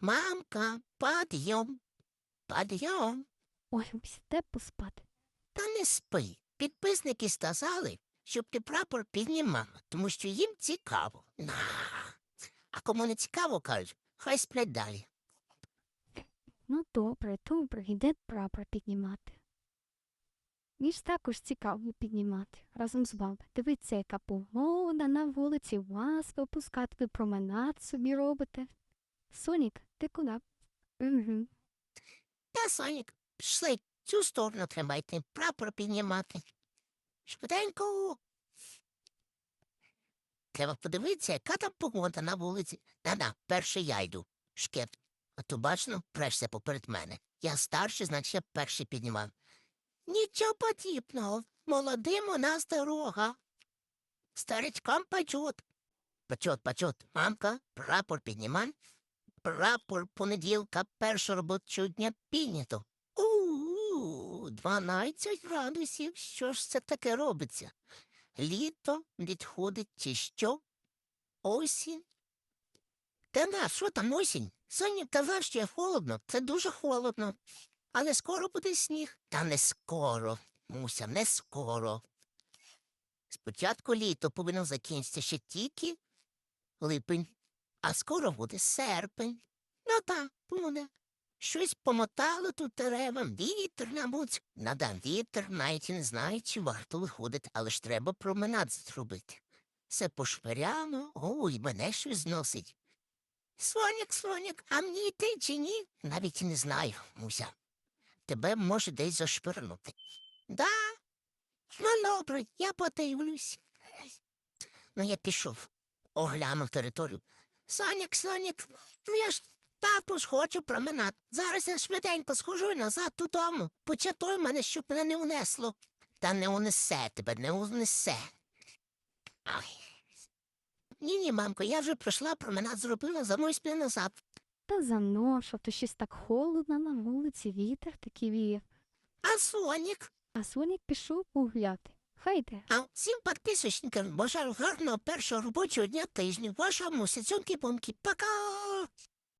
Мамка, підйом, підйом. Ой, мсьте поспати. Та не спи. Підписники сказали, щоб ти прапор піднімав, тому що їм цікаво. На. А кому не цікаво, кажуть, хай сплять далі. Ну добре, добре, йде прапор піднімати. Мені ж також цікаво піднімати разом з вами. Дивіться, яка погода на вулиці, вас випускати, ви променад собі робите. Сонік, ти куди? Угу. Та, Сонік, пішли цю сторону тримайте, прапор піднімати. Швиденько. Треба подивитися, яка там погода на вулиці. Та-да, перший я йду. Шкет. А то бачно, прешся поперед мене. Я старший, значить я перший піднімав. Нічого подібного. Молодим у нас дорога. Старичкам почот. Почот, почот. Мамка, прапор піднімай. Прапор понеділка першого робочого дня піднято. У, 12 градусів. Що ж це таке робиться? Літо відходить чи що? Осінь? Та на, що там осінь? Соня казав, що є холодно. Це дуже холодно. Але скоро буде сніг. Та не скоро, Муся, не скоро. Спочатку літо повинно закінчитися ще тільки липень, а скоро буде серпень. Ну так, буде. Щось помотало тут деревам, вітер на муць. Надам вітер, навіть не знаю, чи варто виходити, але ж треба променад зробити. Все пошпиряно, ой, мене щось зносить. Сонік, сонік, а мені йти чи ні? Навіть не знаю, Муся. Тебе може десь зашпирнути. Да? Ну, добре, я подивлюсь. Ну, я пішов, оглянув територію. Сонік, сонік, ну я ж також хочу променад. Зараз я швиденько схожу і назад додому. Початой мене, щоб мене не унесло. Та не унесе тебе, не унесе. Ай. Ні, ні, мамко, я вже пройшла променад, зробила, за мною спи назад. Та заношав, то щось так холодно на вулиці, вітер такий віє. А Сонік? А Сонік пішов погуляти. Хай йде. А всім підписочникам бажаю гарного першого робочого дня тижня. Ваша муся, цьомки-помки. Пока!